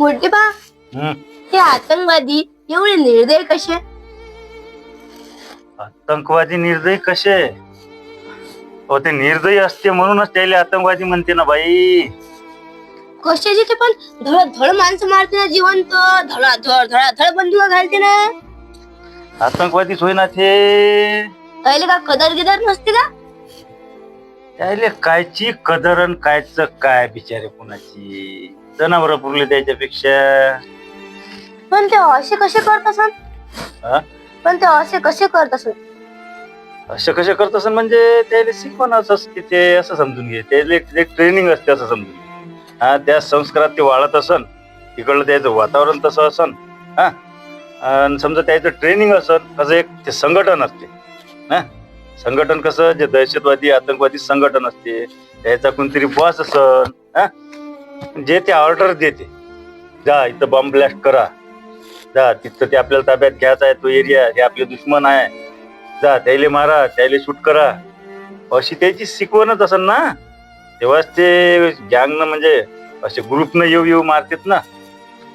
मोठे बा. हे. आतंकवादी एवढे निर्दय कसे? आतंकवादी निर्दयी कसे? हो ते निर्दयी असते म्हणूनच त्याला आतंकवादी म्हणते ना बाई. कशाचे ते पण धड धड माणसं मारते ना जिवंत. धडा धड धडा धड बंदूक घालते ना. आतंकवादीच होय ना ते. पहिले का कदर गिदर नसते का? त्याले कायची कदर अन कायच काय बिचारे कुणाची? जनावर पुरले त्याच्यापेक्षा. पण ते असे कसे करत असन? हा? पण ते असे कसे करत असन? असं कसे करत असन म्हणजे त्याला शिकवणच असते ते असं समजून घे. त्याला एक ट्रेनिंग असते असं समजून घे. हा त्या संस्कारात ते वाढत असन. तिकडलं त्याचं वातावरण तसं असन. हा? आणि समजा त्याचं ट्रेनिंग असन कसं एक ते संघटन असते. हा? संघटन कसं जे दहशतवादी आतंकवादी संघटन असते त्याचा कोणतरी बॉस असन हा? जे ते ऑर्डर देते. जा इथं बॉम्ब ब्लास्ट करा. जा तिथं ते आपल्याला ताब्यात घ्यायचा आहे तो एरिया हे आपले दुश्मन आहे. जा त्याले मारा त्याले शूट करा. अशी त्याची शिकवणच असेल ना? तेव्हाच ते गँगनं म्हणजे असे ग्रुपनं येऊ येऊ मारतात ना?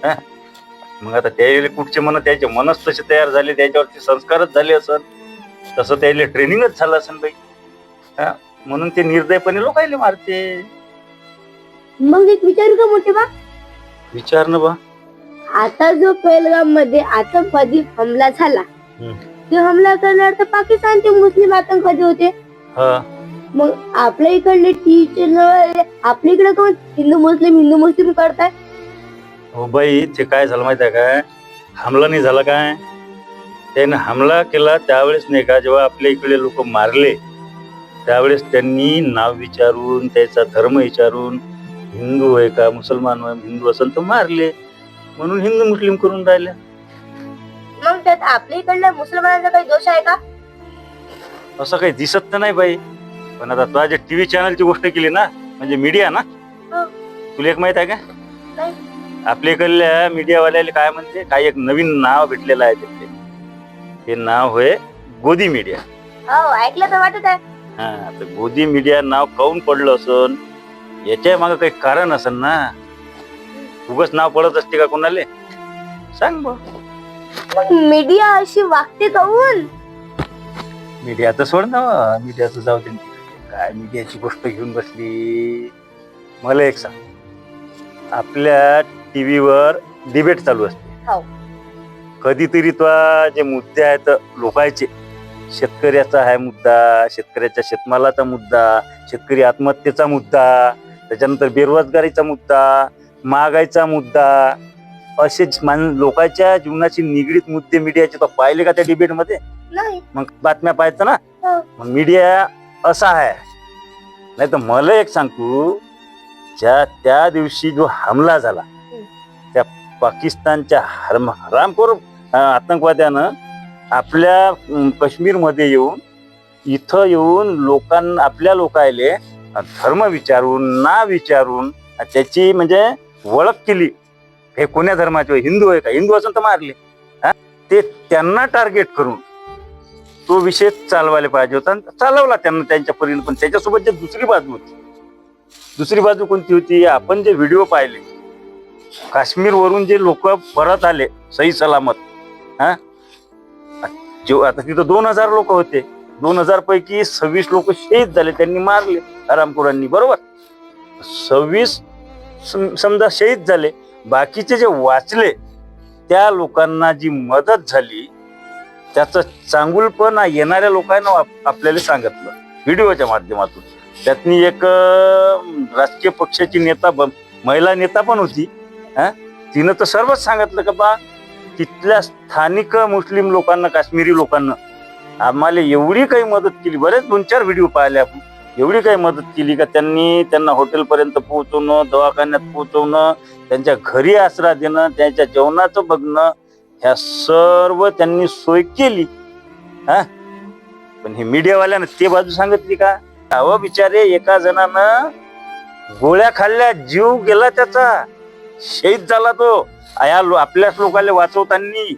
हा? मग आता त्याला कुठचे मन त्याचे मनच तसे तयार झाले त्याच्यावरती संस्कारच झाले असत तसं त्याले ट्रेनिंगच झालं असेल बाई. हा म्हणून ते निर्दयपणे लोकायले मारते. मग एक विचारू का मोठे बा विचार ना बा. आता जो पहलगाममध्ये आतंकवादी हमला झाला हम्म. ते हमला करणार तर पाकिस्तानचे मुस्लिम आतंकवादी होते. हा. मग आपल्या इकडले टीचर आपल्या इकडे कोण हिंदू मुस्लिम हिंदू मुस्लिम करताय हो बाई ते काय झालं माहिती आहे काय? हमला नाही झाला काय? त्याने हमला केला. त्यावेळेस नाही का जेव्हा आपल्या इकडे लोक मारले त्यावेळेस त्यांनी नाव विचारून त्याचा धर्म विचारून हिंदू आहे का मुसलमान हिंदू असेल तर मारले. म्हणून हिंदू मुस्लिम करून राहिले मग त्यात आपल्या इकडल्या मुसलमानांचा काही दोष आहे का? असं काही दिसत तर नाही बाई. पण आता तुझ्या टीव्ही चॅनलची गोष्ट केली ना म्हणजे मीडिया ना हो. तुला एक माहीत आहे का. आपल्या इकडल्या मीडियावाल्याला काय म्हणते काय एक नवीन नाव भेटलेलं आहे तिथे. ते नाव होय गोदी मीडिया. हो ऐकलं तर वाटत आहे. हा तर गोदी मीडिया नाव काऊन पडलं असन? याच्या मागे काही कारण असन ना? उगच नाव पडत असते का कोणाले? सांग बा मग मीडिया अशी वागते काऊन? मीडिया तर सोड ना मीडियाचं जाऊ दे. काय मीडियाची गोष्ट घेऊन बसली? मला एक सांग. आपल्या टीव्हीवर डिबेट चालू असते. हो. कधीतरी तो जे मुद्दे आहेत लोकांचे शेतकऱ्याचा आहे मुद्दा शेतकऱ्याच्या शेतमालाचा मुद्दा शेतकरी आत्महत्येचा मुद्दा त्याच्यानंतर बेरोजगारीचा मुद्दा महागाईचा मुद्दा असे मान लोकांच्या जीवनाशी निगडीत मुद्दे मीडियाचे तो पाहिले का त्या डिबेटमध्ये मग बातम्या पाहायचं ना? हो. मग मीडिया असा आहे. नाही तर मला एक सांगतो ज्या त्या दिवशी जो हमला झाला त्या पाकिस्तानच्या हरम हरामखोर आतंकवाद्यानं आपल्या काश्मीरमध्ये येऊन इथं येऊन लोकांना आपल्या लोकायले धर्म विचारून ना विचारून त्याची म्हणजे ओळख केली. हे कोण्या धर्माचे? हिंदू आहे का? हिंदू असून तर मारले. हा? ते त्यांना टार्गेट करून तो विषय चालवायला पाहिजे होता. आणि चालवला त्यांना त्यांच्या परीने पण त्याच्यासोबत जे दुसरी बाजू होती. दुसरी बाजू कोणती होती? आपण जे व्हिडिओ पाहिले काश्मीरवरून जे लोक परत आले सही सलामत हा? जो आता तिथं दोन हजार लोक होते. दोन हजार पैकी सव्वीस लोक शहीद झाले त्यांनी मारले आरामपुरांनी बरोबर? सव्वीस सम- समजा शहीद झाले बाकीचे जे वाचले त्या लोकांना जी मदत झाली त्याचं चांगुलपणा येणाऱ्या लोकांना आपल्याला सांगितलं व्हिडिओच्या माध्यमातून. त्यातनी एक राजकीय पक्षाची नेता ब- महिला नेता पण होती हा? तिनं तर सर्वच सांगितलं का बा तिथल्या स्थानिक मुस्लिम लोकांना काश्मीरी लोकांना आम्हाला एवढी काही मदत केली. बरेच दोन चार व्हिडिओ पाहिले आपण. एवढी काही मदत केली का त्यांनी त्यांना हॉटेलपर्यंत पोहोचवणं दवाखान्यात पोहोचवणं त्यांच्या घरी आसरा देणं त्यांच्या जेवणाचं बघणं ह्या सर्व त्यांनी सोय केली. हा? पण हे मीडियावाल्यानं ते बाजू सांगितली का? अहो बिचारे एका जणानं गोळ्या खाल्ल्या जीव गेला त्याचा. शहीद झाला तो. या लो- आपल्याच लोकांना वाचवताना.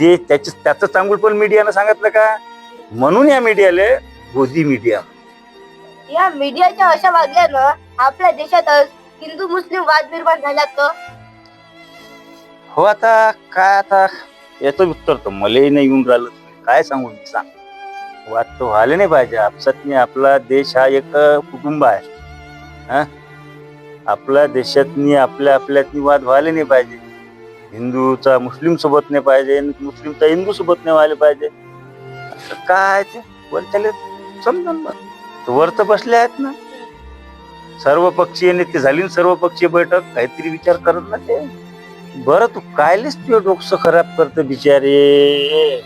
ते त्याच त्याचं चांगूल पण मीडियानं सांगितलं का? म्हणून या मीडियाला गोदी मीडिया. या मीडियाच्या अशा वागल्यानं आपल्या देशात हिंदू मुस्लिम वाद निर्माण झाला तर हो आता काय आता? याचं उत्तर तर मलाही नाही येऊन राहिलं. काय सांगू मी? सांग. वाद तर व्हायला नाही पाहिजे. आपसातनी आपला देश हा एक कुटुंब आहे. हा? आपल्या देशातनी आपल्या आपल्यातनी वाद व्हायला नाही पाहिजे. हिंदूचा मुस्लिम सोबत नाही पाहिजे मुस्लिमचा हिंदू सोबत नाही व्हायला पाहिजे. असं काय ते? वरच्याले समजून वर तर बसले आहेत ना. सर्व पक्षीय नेते झाली सर्व पक्षीय बैठक काहीतरी विचार करत ना ते. बरं तू कायलेच तुझं डोकं खराब करते बिचारे.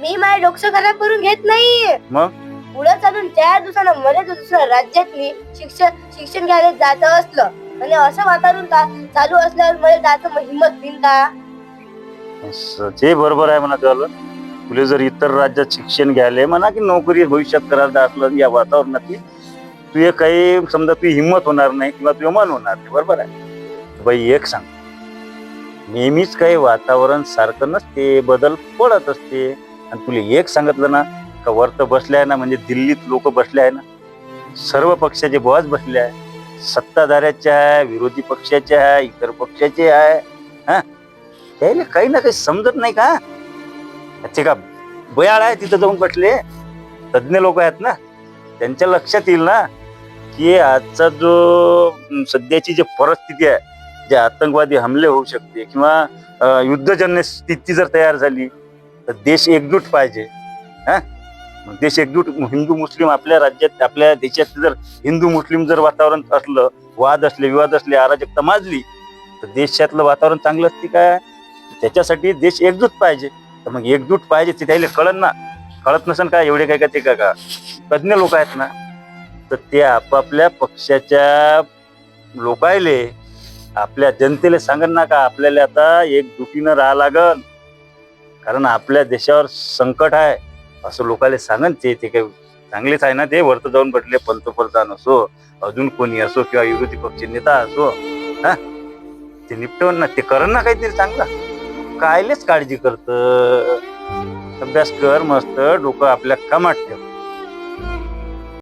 मी माझे डोकं खराब करून घेत नाही. मग? पुढे चालून चार दिवसानं जर दुसऱ्या राज्यातली शिक्षण शिक्षण घ्यायला जात असलं आणि असं वातावरण का चालू असल्यावर मला जायचं मग हिंमत देईन का? असं ते बरोबर आहे म्हणा तुला तुला जर इतर राज्यात शिक्षण घ्यायला म्हणा की नोकरी भविष्यात करायला असलं या वातावरणातली तुझे काही समजा तुझी हिंमत होणार नाही किंवा तुझं मन होणार नाही बरोबर आहे? बाई एक सांग. नेहमीच काही वातावरण सारखं नसते बदल पडत असते. आणि तुला एक सांगितलं ना का वरत बसले आहे ना म्हणजे दिल्लीत लोक बसले आहे ना सर्व पक्षाचे बॉस बसले आहे. सत्ताधाऱ्याचे आहे विरोधी पक्षाचे आहे इतर पक्षाचे आहे हा? त्याला काही ना काही समजत नाही का? त्याचे का बयाळ आहे तिथं जाऊन बसले. तज्ज्ञ लोक आहेत ना? त्यांच्या लक्षात येईल ना की आजचा जो सध्याची जी परिस्थिती आहे जे आतंकवादी हमले होऊ शकते किंवा युद्धजन्य स्थिती जर तयार झाली तर देश एकजूट पाहिजे हा? देश एकजूट हिंदू मुस्लिम आपल्या राज्यात आपल्या देशात जर हिंदू मुस्लिम जर वातावरण असलं वाद असले विवाद असले अराजकता माजली तर देशातलं वातावरण चांगलं असते काय त्याच्यासाठी देश एकजूट पाहिजे. तर मग एकजूट पाहिजे ते त्याला कळन ना. कळत नसेल का एवढे काय का ते का का? तज्ज्ञ लोक आहेत ना. तर ते आपापल्या पक्षाच्या लोकायले आपल्या जनतेला सांगन ना का आपल्याला आता एकजुटीनं राहा लागल कारण आपल्या देशावर संकट आहे. असं लोकांना सांगन ते ते काही चांगलेच आहे ना ते वरत जाऊन बसले पंतप्रधान असो अजून कोणी असो किंवा विरोधी पक्ष नेता असो हा? ते निपटवून ना ते करण ना काहीतरी चांगलं. कायलेच काळजी करत. अभ्यास कर मस्त डोकं आपल्या कामात ठेव.